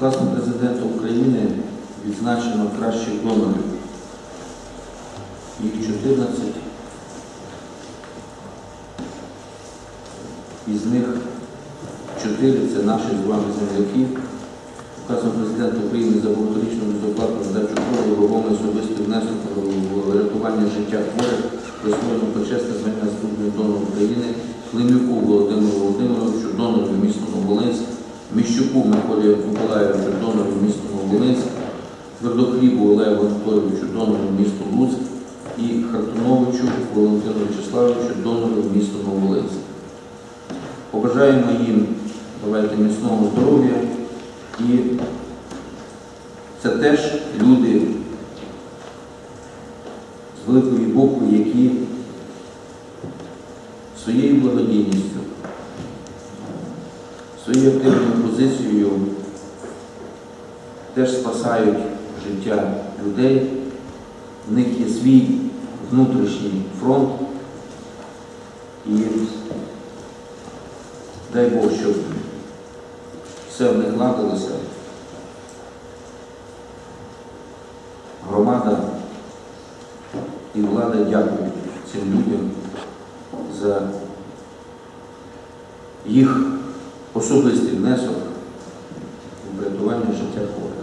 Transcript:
Указом президента України відзначено кращих донорів. Їх 14. Із них 4 це наші з вами земляки. Указом президента України за багаторічну безоплатну здачу крові головний особистий внесок в рятування життя хворих присвоєно почесне звання служби донор України Климюку Володимиру Володимировичу, донору місту Новолинськ, Міщуку Миколі Миколаївичу, донору місту Новолинськ, Твердохлібу Олегу Анатолійовичу, донору місту Луцьк і Хартуновичу Валентину Вячеславовичу, донору місту Новолинськ. Побажаємо їм давайте міцного здоров'я і це теж люди з великої букви, які своєю благодійністю, своєю активною позицією теж спасають життя людей. В них є свій внутрішній фронт. І дай Бог, щоб все в них ладилося. Громада і влада дякують цим людям за їх особистий внесок у врятування життя хворих.